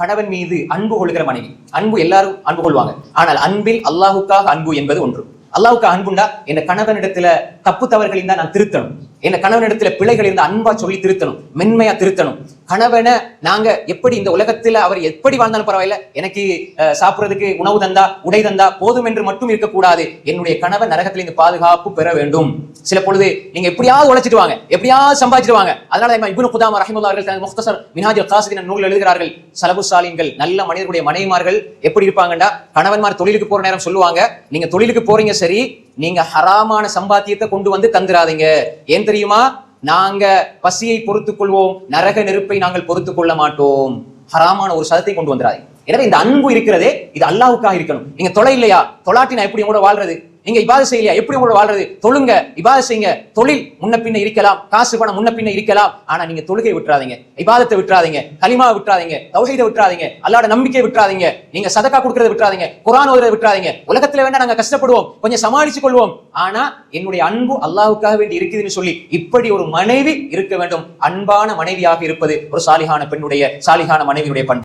கணவன் மீது அன்பு கொள்கிற மனைவி. அன்பு எல்லாரும் அன்பு கொள்வாங்க. ஆனால் அன்பில் அல்லாஹுக்காக அன்பு என்பது ஒன்று. அல்லாவுக்கு அன்புண்டா? என் கணவனிடத்துல தப்பு தவறுகளின் தான் நான் திருத்தணும். என் கணவனிடத்துல பிழைகள் இருந்து அன்பா சொல்லி திருத்தணும் மென்மையா திருத்தணும். கணவனை நாங்க எப்படி இந்த உலகத்துல அவர் எப்படி வாழ்ந்தாலும் பரவாயில்ல எனக்கு அஹ், சாப்பிடுறதுக்கு உணவு தந்தா உடை தந்தா போதும் என்று மட்டும் இருக்கக்கூடாது. என்னுடைய கணவன் நரகத்திலிருந்து பாதுகாப்பு பெற வேண்டும். சில பொழுது நீங்க எப்படியாவது உழைச்சிட்டு வாங்க எப்படியாவது சம்பாதிச்சிட்டு வாங்க. அதனால இபுன் இப்னு ரஹிமுல்லா அவர்கள் தனது முக்தசர் மினாஜுல் காசுதின் நூல் எழுதுகிறார்கள் சலபு சாலின்கள் நல்ல மனிதர்களுடைய மனைவிமார்கள் எப்படி இருப்பாங்கண்டா? கணவன்மார் தொழிலுக்கு போற நேரம் சொல்லுவாங்க நீங்க தொழிலுக்கு போறீங்க சரி நீங்க ஹராமான சம்பாத்தியத்தை கொண்டு வந்து தந்துடாதீங்க ஏன் தெரியுமா? நாங்க பசியை பொறுத்துக் கொள்வோம் நரக நெருப்பை நாங்கள் பொறுத்துக் கொள்ள மாட்டோம். ஹராமான ஒரு சதத்தை கொண்டு வந்துடாதீங்க எனவே இந்த அன்பு இருக்கிறதே இது அல்லாஹ்வுக்காக இருக்கணும். நீங்க தொலை இல்லையா? தொலாட்டி நான் எப்படி உங்களோட வாழ்றது? நீங்க இபாத செய்யலையா? எப்படி உங்களோட வாழ்றது? தொழுங்க இபாத செய்யுங்க. தொழில் முன்ன பின்ன இருக்கலாம். காசு பணம் முன்ன பின்ன இருக்கலாம். ஆனா நீங்க தொழுகை விட்டுறாதீங்க. இபாதத்தை விட்டுறாதீங்க. கலிமா விட்டுறாதீங்க. தௌஹீதை விட்டுறாதீங்க. அல்லாட நம்பிக்கை விட்டுறாதீங்க. நீங்க சதக்கா கொடுக்கறத விட்டுறாதீங்க. குரான் ஓதுறத விட்டுறாதீங்க. உலகத்துல வேணா நாங்க கஷ்டப்படுவோம். கொஞ்சம் சமாளிச்சு கொள்வோம். ஆனா என்னுடைய அன்பு அல்லாவுக்காக வேண்டி இருக்குதுன்னு சொல்லி இப்படி ஒரு மனைவி இருக்க வேண்டும். அன்பான மனைவியாக இருப்பது ஒரு சாலிகான பெண்ணுடைய சாலிகான மனைவியுடைய பண்பு.